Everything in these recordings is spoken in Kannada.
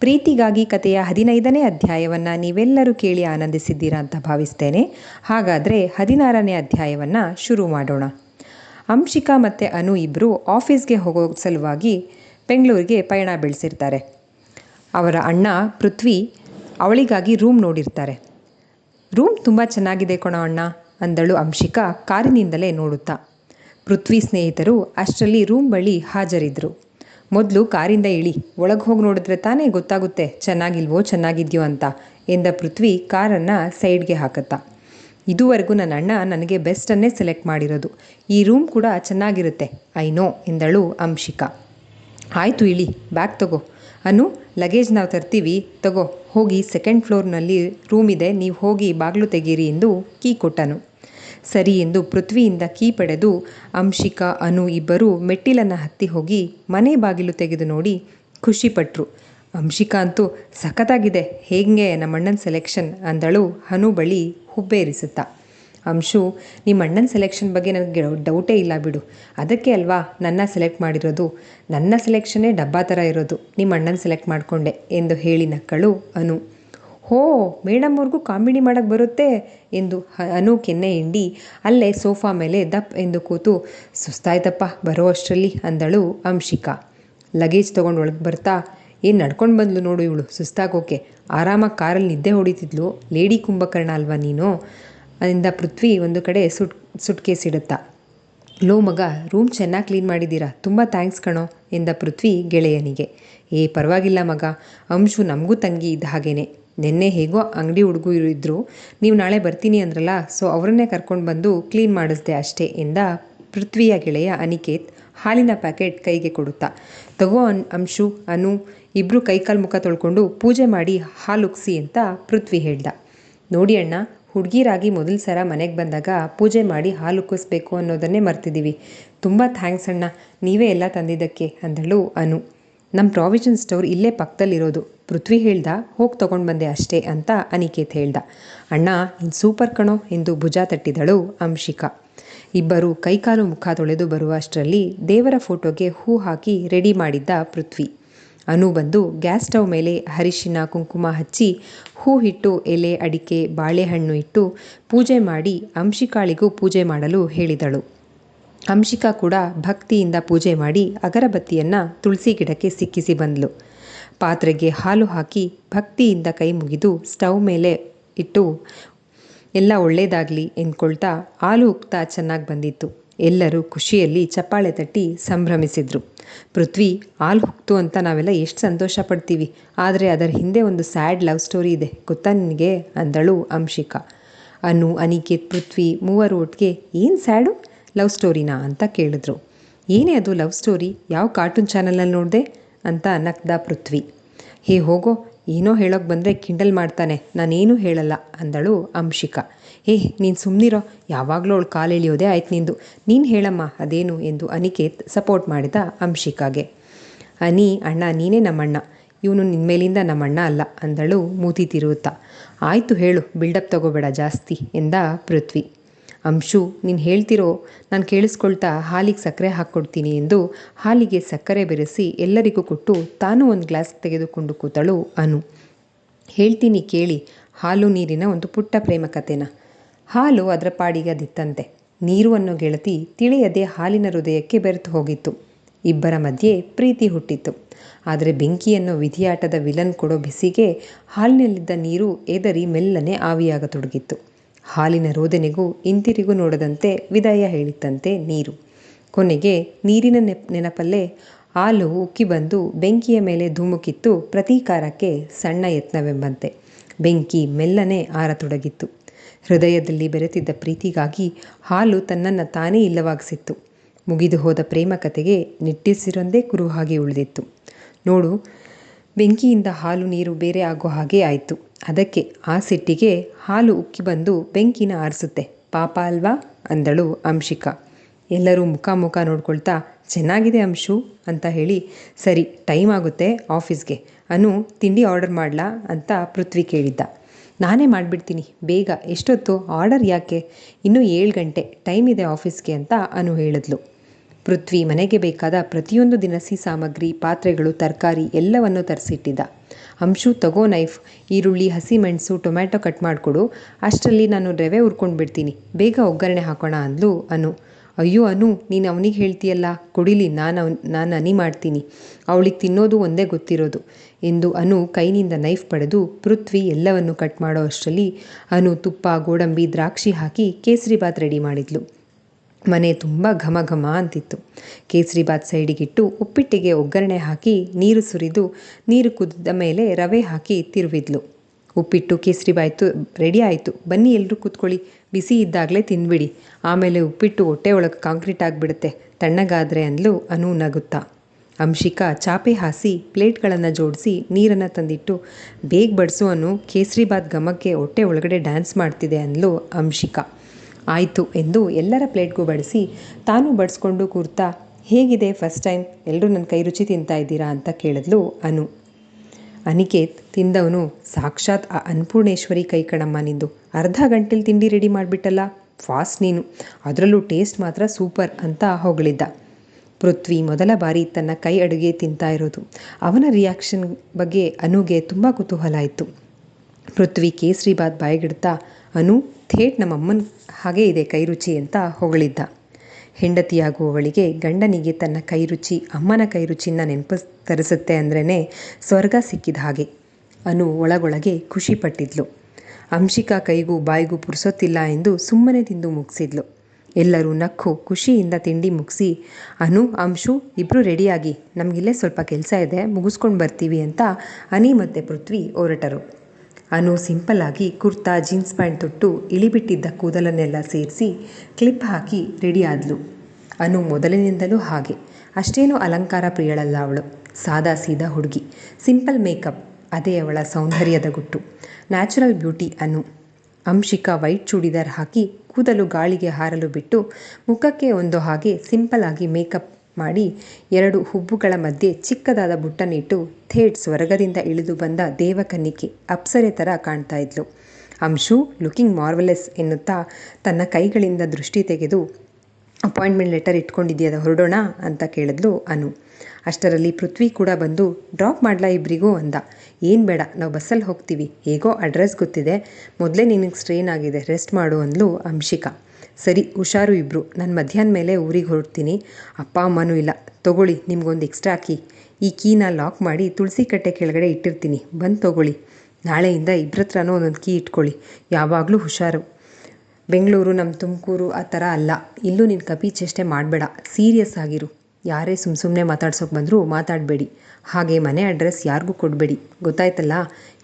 ಪ್ರೀತಿಗಾಗಿ ಕಥೆಯ ಹದಿನೈದನೇ ಅಧ್ಯಾಯವನ್ನು ನೀವೆಲ್ಲರೂ ಕೇಳಿ ಆನಂದಿಸಿದ್ದೀರಾ ಅಂತ ಭಾವಿಸ್ತೇನೆ. ಹಾಗಾದರೆ ಹದಿನಾರನೇ ಅಧ್ಯಾಯವನ್ನು ಶುರು ಮಾಡೋಣ. ಅಂಶಿಕಾ ಮತ್ತು ಅನು ಇಬ್ಬರು ಆಫೀಸ್ಗೆ ಹೋಗೋ ಸಲುವಾಗಿ ಬೆಂಗಳೂರಿಗೆ ಪಯಣ ಬೆಳೆಸಿರ್ತಾರೆ. ಅವರ ಅಣ್ಣ ಪೃಥ್ವಿ ಅವಳಿಗಾಗಿ ರೂಮ್ ನೋಡಿರ್ತಾರೆ. ರೂಮ್ ತುಂಬ ಚೆನ್ನಾಗಿದೆ ಕಣೋ ಅಣ್ಣ ಅಂದಳು ಅಂಶಿಕಾ ಕಾರಿನಿಂದಲೇ ನೋಡುತ್ತಾ. ಪೃಥ್ವಿ ಸ್ನೇಹಿತರು ಅಷ್ಟರಲ್ಲಿ ರೂಮ್ ಬಳಿ ಹಾಜರಿದ್ದರು ಮೊದಲು ಕಾರಿಂದ ಇಳಿ, ಒಳಗೆ ಹೋಗಿ ನೋಡಿದ್ರೆ ತಾನೇ ಗೊತ್ತಾಗುತ್ತೆ, ಚೆನ್ನಾಗಿಲ್ವೋ, ಚೆನ್ನಾಗಿದ್ಯೋ ಅಂತ ಎಂದ ಪೃಥ್ವಿ ಕಾರನ್ನು ಸೈಡ್ಗೆ ಹಾಕತ್ತ. ಇದುವರೆಗೂ ನನ್ನ ಅಣ್ಣ ನನಗೆ ಬೆಸ್ಟನ್ನೇ ಸೆಲೆಕ್ಟ್ ಮಾಡಿರೋದು. ಈ ರೂಮ್ ಕೂಡ ಚೆನ್ನಾಗಿರುತ್ತೆ, ಐ ನೋ ಎಂದಳು ಅಂಶಿಕಾ. ಆಯಿತು ಇಳಿ, ಬ್ಯಾಗ್ ತಗೋ. ಅನು, ಲಗೇಜ್ ನಾವು ತರ್ತೀವಿ, ತಗೋ, ಹೋಗಿ ಸೆಕೆಂಡ್ ಫ್ಲೋರ್ನಲ್ಲಿ ರೂಮ್ ಇದೆ, ನೀವು ಹೋಗಿ ಬಾಗಿಲು ತೆಗೀರಿ ಎಂದು ಕೀ ಕೊಟ್ಟನು. ಸರಿ ಎಂದು ಪೃಥ್ವಿಯಿಂದ ಕೀ ಪಡೆದು ಅಂಶಿಕಾ, ಅನು ಇಬ್ಬರು ಮೆಟ್ಟಿಲನ್ನು ಹತ್ತಿ ಹೋಗಿ ಮನೆ ಬಾಗಿಲು ತೆಗೆದು ನೋಡಿ ಖುಷಿಪಟ್ರು. ಅಂಶಿಕಾ ಅಂತೂ ಸಖತ್ತಾಗಿದೆ, ಹೇಗೆ ನಮ್ಮಣ್ಣನ ಸೆಲೆಕ್ಷನ್ ಅಂದಳು ಹನು ಬಳಿ ಹುಬ್ಬೇರಿಸುತ್ತಾ. ಅಂಶು, ನಿಮ್ಮ ಅಣ್ಣನ ಸೆಲೆಕ್ಷನ್ ಬಗ್ಗೆ ನನಗೆ ಡೌಟೇ ಇಲ್ಲ ಬಿಡು. ಅದಕ್ಕೆ ಅಲ್ವಾ ನನ್ನ ಸೆಲೆಕ್ಟ್ ಮಾಡಿರೋದು? ನನ್ನ ಸೆಲೆಕ್ಷನ್ನೇ ಡಬ್ಬಾ ಥರ ಇರೋದು. ನಿಮ್ಮ ಅಣ್ಣನ ಸೆಲೆಕ್ಟ್ ಮಾಡಿಕೊಂಡೆ ಎಂದು ಹೇಳಿ ನಕ್ಕಳು ಅನು. ಹೋ ಮೇಡಮ್ ಅವ್ರಿಗೂ ಕಾಮಿಡಿ ಮಾಡೋಕ್ಕೆ ಬರುತ್ತೆ ಎಂದು ಅನು ಕೆನ್ನೆ ಹಿಂಡಿ ಅಲ್ಲೇ ಸೋಫಾ ಮೇಲೆ ದಪ್ ಎಂದು ಕೂತು, ಸುಸ್ತಾಯ್ತಪ್ಪ ಬರೋ ಅಷ್ಟರಲ್ಲಿ ಅಂದಳು ಅಂಶಿಕಾ. ಲಗೇಜ್ ತೊಗೊಂಡು ಒಳಗೆ ಬರ್ತಾ, ಏನು ನಡ್ಕೊಂಡು ಬಂದ್ಲು ನೋಡು ಇವಳು, ಸುಸ್ತಾಗೋಕೆ. ಆರಾಮಾಗಿ ಕಾರಲ್ಲಿ ನಿದ್ದೆ ಹೊಡಿತಿದ್ಲು, ಲೇಡಿ ಕುಂಭಕರ್ಣ ಅಲ್ವಾ ನೀನು? ಅದರಿಂದ ಪೃಥ್ವಿ ಒಂದು ಕಡೆ ಸುಟ್, ಸುಟ್ಕೇಸ್ ಇಡುತ್ತಾ. ಲೋ ಮಗ, ರೂಮ್ ಚೆನ್ನಾಗಿ ಕ್ಲೀನ್ ಮಾಡಿದ್ದೀರಾ? ತುಂಬ ಥ್ಯಾಂಕ್ಸ್ ಕಣೋ, ಎಂದ ಪೃಥ್ವಿ ಗೆಳೆಯನಿಗೆ. ಏ, ಪರವಾಗಿಲ್ಲ ಮಗ, ಅಂಶು ನಮಗೂ ತಂಗಿ ಇದ್ದ ಹಾಗೇನೆ. ನಿನ್ನೆ ಹೇಗೋ ಅಂಗಡಿ ಹುಡುಗು ಇದ್ದರು ನೀವು ನಾಳೆ ಬರ್ತೀನಿ ಅಂದ್ರಲ್ಲ ಸೊ ಅವರನ್ನೇ ಕರ್ಕೊಂಡು ಬಂದು ಕ್ಲೀನ್ ಮಾಡಿಸ್ದೆ ಅಷ್ಟೇ ಎಂದ ಪೃಥ್ವಿಯ ಗೆಳೆಯ ಅನಿಕೇತ್ ಹಾಲಿನ ಪ್ಯಾಕೆಟ್ ಕೈಗೆ ಕೊಡುತ್ತಾ. ತಗೋ ಅನ್, ಅಂಶು, ಅನು ಇಬ್ಬರು ಕೈಕಾಲು ಮುಖ ತೊಳ್ಕೊಂಡು ಪೂಜೆ ಮಾಡಿ ಹಾಲು ಉಕ್ಸಿ ಅಂತ ಪೃಥ್ವಿ ಹೇಳ್ದ. ನೋಡಿ ಅಣ್ಣ, ಹುಡುಗಿರಾಗಿ ಮೊದಲು ಸಲ ಮನೆಗೆ ಬಂದಾಗ ಪೂಜೆ ಮಾಡಿ ಹಾಲು ಉಕ್ಕಿಸ್ಬೇಕು ಅನ್ನೋದನ್ನೇ ಮರ್ತಿದ್ದೀವಿ ತುಂಬ ಥ್ಯಾಂಕ್ಸ್ ಅಣ್ಣ, ನೀವೇ ಎಲ್ಲ ತಂದಿದ್ದಕ್ಕೆ ಅಂದಳು ಅನು. ನಮ್ಮ ಪ್ರಾವಿಷನ್ ಸ್ಟೋರ್ ಇಲ್ಲೇ ಪಕ್ಕದಲ್ಲಿರೋದು ಪೃಥ್ವಿ ಹೇಳ್ದ, ಹೋಗಿ ತೊಗೊಂಡು ಬಂದೆ ಅಷ್ಟೇ ಅಂತ ಅನಿಕೇತ್ ಹೇಳ್ದ. ಅಣ್ಣ ಇನ್ನು ಸೂಪರ್ ಕಣೋ ಎಂದು ಭುಜ ತಟ್ಟಿದಳು ಅಂಶಿಕಾ. ಇಬ್ಬರು ಕೈಕಾಲು ಮುಖ ತೊಳೆದು ಬರುವಷ್ಟರಲ್ಲಿ ದೇವರ ಫೋಟೋಗೆ ಹೂ ಹಾಕಿ ರೆಡಿ ಮಾಡಿದ್ದ ಪೃಥ್ವಿ. ಅನು ಬಂದು ಗ್ಯಾಸ್ ಸ್ಟವ್ ಮೇಲೆ ಹರಿಶಿನ ಕುಂಕುಮ ಹಚ್ಚಿ ಹೂ ಇಟ್ಟು ಎಲೆ, ಅಡಿಕೆ, ಬಾಳೆಹಣ್ಣು ಇಟ್ಟು ಪೂಜೆ ಮಾಡಿ ಅಂಶಿಕಾಳಿಗೂ ಪೂಜೆ ಮಾಡಲು ಹೇಳಿದಳು. ಅಂಶಿಕಾ ಕೂಡ ಭಕ್ತಿಯಿಂದ ಪೂಜೆ ಮಾಡಿ ಅಗರಬತ್ತಿಯನ್ನು ತುಳಸಿ ಗಿಡಕ್ಕೆ ಸಿಕ್ಕಿಸಿ ಬಂದಳು ಪಾತ್ರೆಗೆ ಹಾಲು ಹಾಕಿ ಭಕ್ತಿಯಿಂದ ಕೈ ಮುಗಿದು ಸ್ಟವ್ ಮೇಲೆ ಇಟ್ಟು, ಎಲ್ಲ ಒಳ್ಳೆಯದಾಗಲಿ ಎಂದ್ಕೊಳ್ತಾ ಹಾಲು ಉಕ್ತಾ ಚೆನ್ನಾಗಿ ಬಂದಿತ್ತು. ಎಲ್ಲರೂ ಖುಷಿಯಲ್ಲಿ ಚಪ್ಪಾಳೆ ತಟ್ಟಿ ಸಂಭ್ರಮಿಸಿದರು. ಪೃಥ್ವಿ, ಹಾಲು ಹುಕ್ತು ಅಂತ ನಾವೆಲ್ಲ ಎಷ್ಟು ಸಂತೋಷ ಪಡ್ತೀವಿ. ಆದರೆ ಅದರ ಹಿಂದೆ ಒಂದು ಸ್ಯಾಡ್ ಲವ್ ಸ್ಟೋರಿ ಇದೆ. ಗೊತ್ತಾ ನಿನಗೆ? ಅಂದಳು ಅಂಶಿಕಾ. ಅನು ಅನಿಕೇತ್ ಪೃಥ್ವಿ ಮೂವರು ಒಟ್ಟಿಗೆ ಏನು ಸ್ಯಾಡು? ಲವ್ ಸ್ಟೋರಿನಾ? ಅಂತ ಕೇಳಿದ್ರು. ಏನೇ ಅದು ಲವ್ ಸ್ಟೋರಿ, ಯಾವ ಕಾರ್ಟೂನ್ ಚಾನಲಲ್ಲಿ ನೋಡಿದೆ? ಅಂತ ನಕ್ದ ಪೃಥ್ವಿ. ಹೇ ಹೋಗೋ, ಏನೋ ಹೇಳೋಕೆ ಬಂದರೆ ಕಿಂಡಲ್ ಮಾಡ್ತಾನೆ, ನಾನೇನು ಹೇಳಲ್ಲ ಅಂದಳು ಅಂಶಿಕಾ. ಹೇ, ನೀನು ಸುಮ್ಮನಿರೋ ಯಾವಾಗಲೂ ಅವಳು ಕಾಲೆಳೆಯೋದೇ ಆಯ್ತು ನಿಂದು. ನೀನು ಹೇಳಮ್ಮ, ಅದೇನು ಎಂದು ಅನಿಕೇತ್ ಸಪೋರ್ಟ್ ಮಾಡಿದ ಅಂಶಿಕಾಗೆ. ಅನಿ, ಅಣ್ಣ, ನೀನೇ ನಮ್ಮಣ್ಣ. ಇವನು ನಿನ್ನ ಮೇಲಿಂದ ನಮ್ಮಣ್ಣ ಅಲ್ಲ ಅಂದಳು ಮೂತಿ ತಿರುವುತ್ತಾ. ಆಯಿತು ಹೇಳು ಬಿಲ್ಡಪ್ ತಗೋಬೇಡ ಜಾಸ್ತಿ, ಎಂದ ಪೃಥ್ವಿ. ಅಂಶು, ನೀನು ಹೇಳ್ತಿರೋ ನಾನು ಕೇಳಿಸ್ಕೊಳ್ತಾ ಹಾಲಿಗೆ ಸಕ್ಕರೆ ಹಾಕ್ಕೊಡ್ತೀನಿ ಎಂದು ಹಾಲಿಗೆ ಸಕ್ಕರೆ ಬೆರೆಸಿ ಎಲ್ಲರಿಗೂ ಕೊಟ್ಟು ತಾನು ಒಂದು ಗ್ಲಾಸ್ ತೆಗೆದುಕೊಂಡು ಕೂತಳು ಅನು. ಹೇಳ್ತೀನಿ ಕೇಳಿ, ಹಾಲು ನೀರಿನ ಒಂದು ಪುಟ್ಟ ಪ್ರೇಮ ಕಥೆನ? ಹಾಲು ಅದರ ಪಾಡಿಗೆ ಅದಿತ್ತಂತೆ. ನೀರು ಅನ್ನೋ ಗೆಳತಿ ತಿಳಿಯದೆ ಹಾಲಿನ ಹೃದಯಕ್ಕೆ ಬೆರೆತು ಹೋಗಿತ್ತು. ಇಬ್ಬರ ಮಧ್ಯೆ ಪ್ರೀತಿ ಹುಟ್ಟಿತ್ತು. ಆದರೆ ಬೆಂಕಿ ಅನ್ನೋ ವಿಧಿಯಾಟದ ವಿಲನ್ ಕೊಡೋ ಬಿಸಿಗೆ ಹಾಲಿನಲ್ಲಿದ್ದ ನೀರು ಎದರಿ ಮೆಲ್ಲನೆ ಆವಿಯಾಗತೊಡಗಿತ್ತು. ಹಾಲಿನ ರೋದನೆಗೂ ಇಂತಿರಿಗೂ ನೋಡದಂತೆ ವಿದಾಯ ಹೇಳಿತ್ತಂತೆ ನೀರು. ಕೊನೆಗೆ ನೀರಿನ ನೆಪ್, ನೆನಪಲ್ಲೇ ಹಾಲು ಉಕ್ಕಿ ಬಂದು ಬೆಂಕಿಯ ಮೇಲೆ ಧುಮುಕಿತ್ತು ಪ್ರತೀಕಾರಕ್ಕೆ ಸಣ್ಣ ಯತ್ನವೆಂಬಂತೆ. ಬೆಂಕಿ ಮೆಲ್ಲನೆ ಆರತೊಡಗಿತ್ತು. ಹೃದಯದಲ್ಲಿ ಬೆರೆತಿದ್ದ ಪ್ರೀತಿಗಾಗಿ ಹಾಲು ತನ್ನನ್ನು ತಾನೇ ಇಲ್ಲವಾಗಿಸಿತ್ತು. ಮುಗಿದು ಹೋದ ಪ್ರೇಮ ನಿಟ್ಟಿಸಿರೊಂದೇ ಕುರುಹಾಗಿ ಉಳಿದಿತ್ತು. ನೋಡು ಬೆಂಕಿಯಿಂದ ಹಾಲು ನೀರು ಬೇರೆ ಆಗೋ ಹಾಗೆ ಆಯಿತು. ಅದಕ್ಕೆ ಆ ಸಿಟ್ಟಿಗೆ ಹಾಲು ಉಕ್ಕಿ ಬಂದು ಬೆಂಕಿನ ಆರಿಸುತ್ತೆ. ಪಾಪ ಅಲ್ವಾ? ಅಂದಳು ಅಂಶಿಕಾ. ಎಲ್ಲರೂ ಮುಖ ಮುಖ ನೋಡ್ಕೊಳ್ತಾ, ಚೆನ್ನಾಗಿದೆ ಅಂಶು ಅಂತ ಹೇಳಿ, ಸರಿ, ಟೈಮ್ ಆಗುತ್ತೆ ಆಫೀಸ್ಗೆ. ಅನು, ತಿಂಡಿ ಆರ್ಡರ್ ಮಾಡಲಾ? ಅಂತ ಪೃಥ್ವಿ ಕೇಳಿದ್ದ. ನಾನೇ ಮಾಡಿಬಿಡ್ತೀನಿ. ಬೇಗ. ಎಷ್ಟೊತ್ತು? ಆರ್ಡರ್ ಯಾಕೆ? ಇನ್ನೂ ಏಳು ಗಂಟೆ. ಟೈಮ್ ಇದೆ ಆಫೀಸ್ಗೆ ಅಂತ ಅನು ಹೇಳಿದ್ಲು. ಪೃಥ್ವಿ ಮನೆಗೆ ಬೇಕಾದ ಪ್ರತಿಯೊಂದು ದಿನಸಿ ಸಾಮಗ್ರಿ, ಪಾತ್ರೆಗಳು, ತರಕಾರಿ ಎಲ್ಲವನ್ನು ತರಿಸಿಟ್ಟಿದ್ದ. ಅಂಶು, ತಗೋ ನೈಫ್, ಈರುಳ್ಳಿ ಹಸಿಮೆಣಸು ಟೊಮ್ಯಾಟೊ ಕಟ್ ಮಾಡಿಕೊಡು. ಅಷ್ಟರಲ್ಲಿ ನಾನು ರವೆ ಹುರ್ಕೊಂಡು ಬಿಡ್ತೀನಿ. ಬೇಗ ಒಗ್ಗರಣೆ ಹಾಕೋಣ ಅಂದ್ಲು ಅನು. ಅಯ್ಯೋ ಅನು, ನೀನು ಅವನಿಗೆ ಹೇಳ್ತೀಯಲ್ಲ? ಕೊಡಿಲಿ, ನಾನು ಅವ್ನು, ನಾನು ಅನಿ ಮಾಡ್ತೀನಿ. ಅವಳಿಗೆ ತಿನ್ನೋದು ಒಂದೇ ಗೊತ್ತಿರೋದು ಎಂದು ಅನು ಕೈನಿಂದ ನೈಫ್ ಪಡೆದು ಪೃಥ್ವಿ ಎಲ್ಲವನ್ನು ಕಟ್ ಮಾಡೋ ಅಷ್ಟರಲ್ಲಿ ಅನು ತುಪ್ಪ, ಗೋಡಂಬಿ, ದ್ರಾಕ್ಷಿ ಹಾಕಿ ಕೇಸರಿ ಬಾತ್ ರೆಡಿ ಮಾಡಿದ್ಲು. ಮನೆ ತುಂಬ ಘಮ ಘಮ ಅಂತಿತ್ತು. ಕೇಸರಿಬಾತ್ ಸೈಡಿಗಿಟ್ಟು ಉಪ್ಪಿಟ್ಟಿಗೆ ಒಗ್ಗರಣೆ ಹಾಕಿ ನೀರು ಸುರಿದು ನೀರು ಕುದಿದ ಮೇಲೆ ರವೆ ಹಾಕಿ ತಿರುವಿದ್ಲು. ಉಪ್ಪಿಟ್ಟು ಕೇಸರಿಬಾಯ್ತು ರೆಡಿ ಆಯಿತು. ಬನ್ನಿ ಎಲ್ಲರೂ ಕೂತ್ಕೊಳ್ಳಿ. ಬಿಸಿ ಇದ್ದಾಗಲೇ ತಿಂದ್ಬಿಡಿ ಆಮೇಲೆ ಉಪ್ಪಿಟ್ಟು ಹೊಟ್ಟೆ ಒಳಗೆ ಕಾಂಕ್ರೀಟ್ ಆಗಿಬಿಡುತ್ತೆ. ತಣ್ಣಗಾದರೆ ಅಂದ್ಲು ಅನು ನಗುತ್ತಾ. ಅಂಶಿಕಾ ಚಾಪೆ ಹಾಸಿ ಪ್ಲೇಟ್ಗಳನ್ನು ಜೋಡಿಸಿ ನೀರನ್ನು ತಂದಿಟ್ಟು, ಬೇಗ ಬಡಿಸು ಅನು ಕೇಸರಿಬಾತ್ ಘಮಕ್ಕೆ ಹೊಟ್ಟೆ ಒಳಗಡೆ ಡ್ಯಾನ್ಸ್ ಮಾಡ್ತಿದೆ ಅಂದ್ಲು ಅಂಶಿಕಾ. ಆಯಿತು ಎಂದು ಎಲ್ಲರ ಪ್ಲೇಟ್ಗೂ ಬಡಿಸಿ ತಾನು ಬಡಿಸ್ಕೊಂಡು ಕೂರ್ತಾ, ಹೇಗಿದೆ ಫಸ್ಟ್ ಟೈಮ್? ಎಲ್ಲರೂ ನನ್ನ ಕೈ ರುಚಿ ತಿಂತಾ ಇದ್ದೀರಾ? ಅಂತ ಕೇಳಿದ್ಲು ಅನು. ಅನಿಕೇತ್ ತಿಂದವನು, ಸಾಕ್ಷಾತ್ ಆ ಅನ್ನಪೂರ್ಣೇಶ್ವರಿ ಕೈ ಕಣಮ್ಮ ನಿಂದು. ಅರ್ಧ ಗಂಟೆಲಿ ತಿಂಡಿ ರೆಡಿ ಮಾಡಿಬಿಟ್ಟಲ್ಲ? ಫಾಸ್ಟ್ ನೀನು. ಅದರಲ್ಲೂ ಟೇಸ್ಟ್ ಮಾತ್ರ ಸೂಪರ್ ಅಂತ ಹೊಗಳಿದ್ದ. ಪೃಥ್ವಿ ಮೊದಲ ಬಾರಿ ತನ್ನ ಕೈ ಅಡುಗೆ ತಿಂತಾ ಇರೋದು. ಅವನ ರಿಯಾಕ್ಷನ್ ಬಗ್ಗೆ ಅನುಗೆ ತುಂಬ ಕುತೂಹಲ ಆಯಿತು. ಪೃಥ್ವಿ ಕೇಸರಿಬಾತ್ ಬಾಯಿಗಿಡ್ತಾ, ಅನು ಥೇಟ್ ನಮ್ಮಮ್ಮನ ಹಾಗೆ ಇದೆ ಕೈ ರುಚಿ ಅಂತ ಹೊಗಳಿದ್ದ. ಹೆಂಡತಿಯಾಗುವವಳಿಗೆ ಗಂಡನಿಗೆ ತನ್ನ ಕೈ ರುಚಿ, ಅಮ್ಮನ ಕೈ ರುಚಿನ ನೆನಪು ತರಿಸುತ್ತೆ ಅಂದ್ರೇ ಸ್ವರ್ಗ ಸಿಕ್ಕಿದ ಹಾಗೆ. ಅನು ಒಳಗೊಳಗೆ ಖುಷಿಪಟ್ಟಿದ್ಲು ಅಂಶಿಕಾ ಕೈಗೂ ಬಾಯಿಗೂ ಪುರ್ಸೊತ್ತಿಲ್ಲ ಎಂದು ಸುಮ್ಮನೆ ತಿಂದು ಮುಗಿಸಿದ್ಲು. ಎಲ್ಲರೂ ನಕ್ಕು ಖುಷಿಯಿಂದ ತಿಂಡಿ ಮುಗಿಸಿ, ಅನು, ಅಂಶು ಇಬ್ಬರು ರೆಡಿಯಾಗಿ, ನಮಗಿಲ್ಲೇ ಸ್ವಲ್ಪ ಕೆಲಸ ಇದೆ, ಮುಗಿಸ್ಕೊಂಡು ಬರ್ತೀವಿ ಅಂತ ಅನಿ ಮತ್ತು ಪೃಥ್ವಿ ಹೊರಟರು. ಅನು ಸಿಂಪಲ್ಲಾಗಿ ಕುರ್ತಾ, ಜೀನ್ಸ್ ಪ್ಯಾಂಟ್ ತೊಟ್ಟು ಇಳಿಬಿಟ್ಟಿದ್ದ ಕೂದಲನ್ನೆಲ್ಲ ಸೇರಿಸಿ ಕ್ಲಿಪ್ ಹಾಕಿ ರೆಡಿ ಅನು ಮೊದಲಿನಿಂದಲೂ ಹಾಗೆ. ಅಷ್ಟೇನೂ ಅಲಂಕಾರ ಪ್ರಿಯಳಲ್ಲ ಅವಳು. ಸಾದಾ ಸೀದಾ ಹುಡುಗಿ. Simple makeup. ಅದೇ ಅವಳ ಸೌಂದರ್ಯದ ಗುಟ್ಟು. Natural beauty Anu. Anshika white churidar ಹಾಕಿ ಕೂದಲು ಗಾಳಿಗೆ ಹಾರಲು ಬಿಟ್ಟು ಮುಖಕ್ಕೆ ಒಂದು ಹಾಗೆ ಸಿಂಪಲ್ ಆಗಿ ಮೇಕಪ್ ಮಾಡಿ ಎರಡು ಹುಬ್ಬುಗಳ ಮಧ್ಯೆ ಚಿಕ್ಕದಾದ ಬುಟ್ಟನಿಟ್ಟು ಥೇಟ್ ಸ್ವರ್ಗದಿಂದ ಇಳಿದು ಬಂದ ದೇವಕನ್ನಿಕೆ ಅಪ್ಸರೆ ಥರ ಕಾಣ್ತಾ ಇದ್ಲು. ಅಂಶು ಲುಕಿಂಗ್ ಮಾರ್ವೆಲೆಸ್ ಎನ್ನುತ್ತಾ ತನ್ನ ಕೈಗಳಿಂದ ದೃಷ್ಟಿ ತೆಗೆದು ಅಪಾಯಿಂಟ್ಮೆಂಟ್ ಲೆಟರ್ ಇಟ್ಕೊಂಡಿದ್ಯದ ಹೊರಡೋಣ ಅಂತ ಕೇಳಿದ್ಲು ಅನು. ಅಷ್ಟರಲ್ಲಿ ಪೃಥ್ವಿ ಕೂಡ ಬಂದು ಡ್ರಾಪ್ ಮಾಡಲಾ ಇಬ್ಬರಿಗೂ ಅಂದ. ಏನು ಬೇಡ, ನಾವು ಬಸ್ಸಲ್ಲಿ ಹೋಗ್ತೀವಿ. ಹೇಗೋ ಅಡ್ರೆಸ್ ಗೊತ್ತಿದೆ. ಮೊದಲೇ ನಿನಗೆ ಸ್ಟ್ರೈನ್ ಆಗಿದೆ. ರೆಸ್ಟ್ ಮಾಡು ಅಂದ್ಲು ಅಂಶಿಕಾ. ಸರಿ, ಹುಷಾರು ಇಬ್ಬರು ನಾನು ಮಧ್ಯಾಹ್ನ ಮೇಲೆ ಊರಿಗೆ ಹೊರಡ್ತೀನಿ. ಅಪ್ಪ, ಅಮ್ಮನೂ ಇಲ್ಲ. ತೊಗೊಳ್ಳಿ, ನಿಮ್ಗೊಂದು ಎಕ್ಸ್ಟ್ರಾ ಕೀ ಈ ಕೀನ ಲಾಕ್ ಮಾಡಿ ತುಳಸಿ ಕಟ್ಟೆ ಕೆಳಗಡೆ ಇಟ್ಟಿರ್ತೀನಿ. ಬಂದು ತಗೊಳ್ಳಿ. ನಾಳೆಯಿಂದ ಇಬ್ಬರ ಹತ್ರನೂ ಒಂದೊಂದು ಕೀ ಇಟ್ಕೊಳ್ಳಿ. ಯಾವಾಗಲೂ ಹುಷಾರು. ಬೆಂಗಳೂರು ನಮ್ಮ ತುಮಕೂರು ಆ ಥರ ಅಲ್ಲ. ಇಲ್ಲೂ ನೀನು ಕಪಿ ಚೇಷ್ಟೆ ಮಾಡಬೇಡ. ಸೀರಿಯಸ್ ಆಗಿರು. ಯಾರೇ ಸುಮ್ಮ ಸುಮ್ಮನೆ ಮಾತಾಡ್ಸೋಕೆ ಬಂದರೂ ಮಾತಾಡಬೇಡಿ. ಹಾಗೆ ಮನೆ ಅಡ್ರೆಸ್ ಯಾರಿಗೂ ಕೊಡಬೇಡಿ. ಗೊತ್ತಾಯ್ತಲ್ಲ?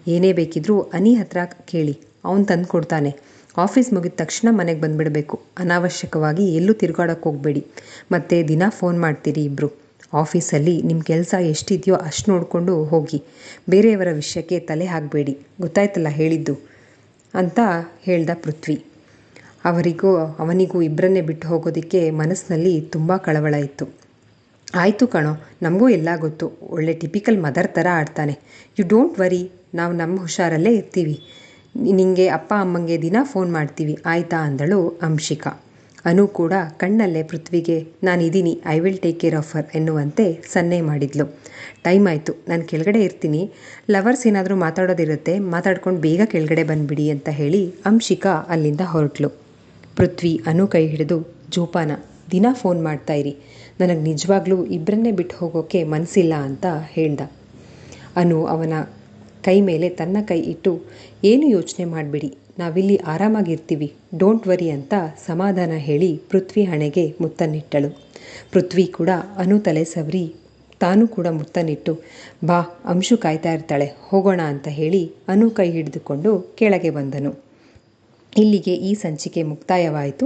ಏನೇ ಬೇಕಿದ್ರೂ ಅನಿ ಹತ್ರ ಕೇಳಿ. ಅವನು ತಂದು ಕೊಡ್ತಾನೆ ಆಫೀಸ್ ಮುಗಿದ ತಕ್ಷಣ ಮನೆಗೆ ಬಂದುಬಿಡಬೇಕು. ಅನಾವಶ್ಯಕವಾಗಿ ಎಲ್ಲೂ ತಿರುಗಾಡೋಕೆ ಹೋಗಬೇಡಿ. ಮತ್ತು ದಿನ ಫೋನ್ ಮಾಡ್ತೀರಿ ಇಬ್ಬರು ಆಫೀಸಲ್ಲಿ ನಿಮ್ಮ ಕೆಲಸ ಎಷ್ಟಿದೆಯೋ ಅಷ್ಟು ನೋಡಿಕೊಂಡು ಹೋಗಿ. ಬೇರೆಯವರ ವಿಷಯಕ್ಕೆ ತಲೆ ಹಾಕಬೇಡಿ. ಗೊತ್ತಾಯ್ತಲ್ಲ ಹೇಳಿದ್ದು? ಅಂತ ಹೇಳ್ದ ಪೃಥ್ವಿ. ಅವರಿಗೂ, ಅವನಿಗೂ ಇಬ್ಬರನ್ನೇ ಬಿಟ್ಟು ಹೋಗೋದಕ್ಕೆ ಮನಸ್ಸಿನಲ್ಲಿ ತುಂಬ ಕಳವಳ ಇತ್ತು. ಆಯಿತು ಕಣೋ, ನಮಗೂ ಎಲ್ಲ ಗೊತ್ತು. ಒಳ್ಳೆ ಟಿಪಿಕಲ್ ಮದರ್ ಥರ ಆಡ್ತಾನೆ. You don't worry. ನಾವು ನಮ್ಮ ಹುಷಾರಲ್ಲೇ ಇರ್ತೀವಿ. ನಿನಗೆ ಅಪ್ಪ ಅಮ್ಮಂಗೆ ದಿನ ಫೋನ್ ಮಾಡ್ತೀವಿ, ಆಯಿತಾ ಅಂದಳು ಅಂಶಿಕಾ. ಅನು ಕೂಡ ಕಣ್ಣಲ್ಲೇ ಪೃಥ್ವಿಗೆ ನಾನಿದ್ದೀನಿ I will take care of her ಎನ್ನುವಂತೆ ಸನ್ನೆ ಮಾಡಿದ್ಲು. ಟೈಮ್ ಆಯಿತು, ನಾನು ಕೆಳಗಡೆ ಇರ್ತೀನಿ. ಲವರ್ಸ್ ಏನಾದರೂ ಮಾತಾಡೋದಿರುತ್ತೆ, ಮಾತಾಡ್ಕೊಂಡು ಬೇಗ ಕೆಳಗಡೆ ಬಂದುಬಿಡಿ ಅಂತ ಹೇಳಿ ಅಂಶಿಕಾ ಅಲ್ಲಿಂದ ಹೊರಟ್ಲು. ಪೃಥ್ವಿ, ಅನು ಕೈ ಹಿಡಿದು, ಜೋಪಾನ, ದಿನ ಫೋನ್ ಮಾಡ್ತಾ ಇರಿ. ನನಗೆ ನಿಜವಾಗ್ಲೂ ಇಬ್ಬರನ್ನೇ ಬಿಟ್ಟು ಹೋಗೋಕ್ಕೆ ಮನಸ್ಸಿಲ್ಲ ಅಂತ ಹೇಳ್ದ. ಅನು ಅವನ ಕೈ ಮೇಲೆ ತನ್ನ ಕೈ ಇಟ್ಟು, ಏನು ಯೋಚನೆ ಮಾಡಬೇಡಿ, ನಾವಿಲ್ಲಿ ಆರಾಮಾಗಿರ್ತೀವಿ, ಡೋಂಟ್ ವರಿ ಅಂತ ಸಮಾಧಾನ ಹೇಳಿ ಪೃಥ್ವಿ ಹಣೆಗೆ ಮುತ್ತನ್ನಿಟ್ಟಳು. ಪೃಥ್ವಿ ಕೂಡ ಅನು ತಲೆ ಸವರಿ, ತಾನು ಕೂಡ ಮುತ್ತನಿಟ್ಟು ಬಾ, ಅಂಶು ಕಾಯ್ತಾ ಇರ್ತಾಳೆ, ಹೋಗೋಣ ಅಂತ ಹೇಳಿ ಅನು ಕೈ ಹಿಡಿದುಕೊಂಡು ಕೆಳಗೆ ಬಂದನು. ಇಲ್ಲಿಗೆ ಈ ಸಂಚಿಕೆ ಮುಕ್ತಾಯವಾಯಿತು.